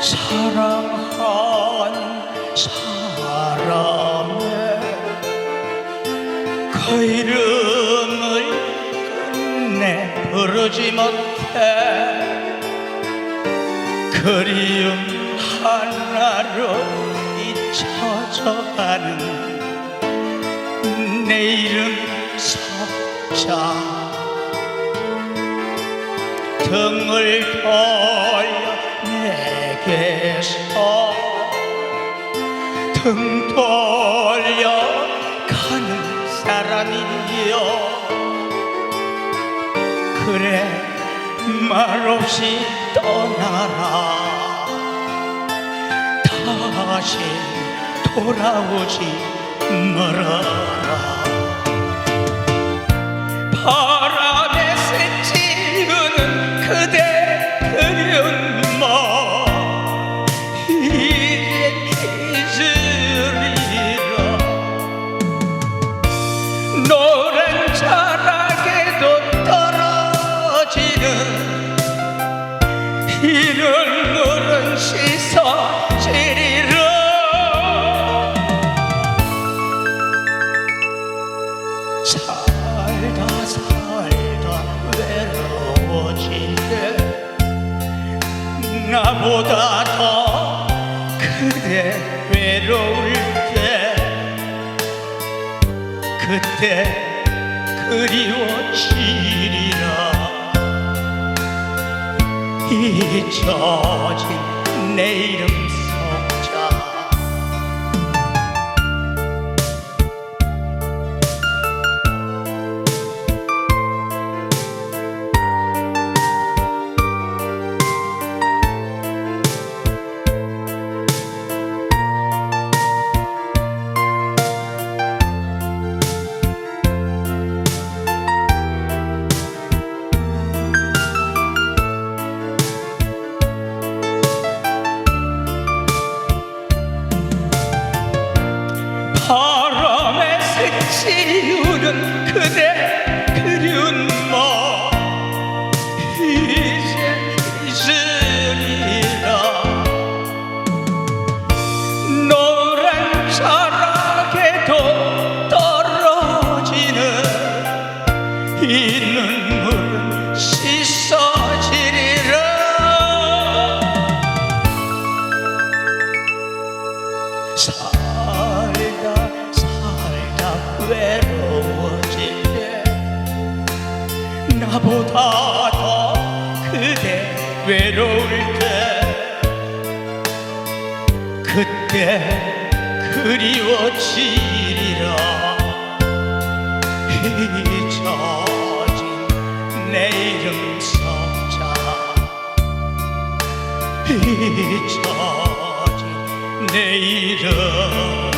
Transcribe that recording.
사랑한 사람의 그 이름을 끝내 부르지 못해. 그리움 하나로 잊혀져 가는 내 이름 석자. 등을 돌 등 돌려 가는 사람이여. 그래 말없이 떠나라. 다시 돌아오지 말아라 이 눈물은 씻어지리라 살다 살다 외로워지네. 나보다 더 그대 외로울 때. 그때 그리워지리라 잊혀진 내 이름 스치우는 그대 외로워질 때 나보다 더 그대 외로울 때 그때 그리워지리라. 잊혀진 내 이름 석자. 잊혀진 내 이름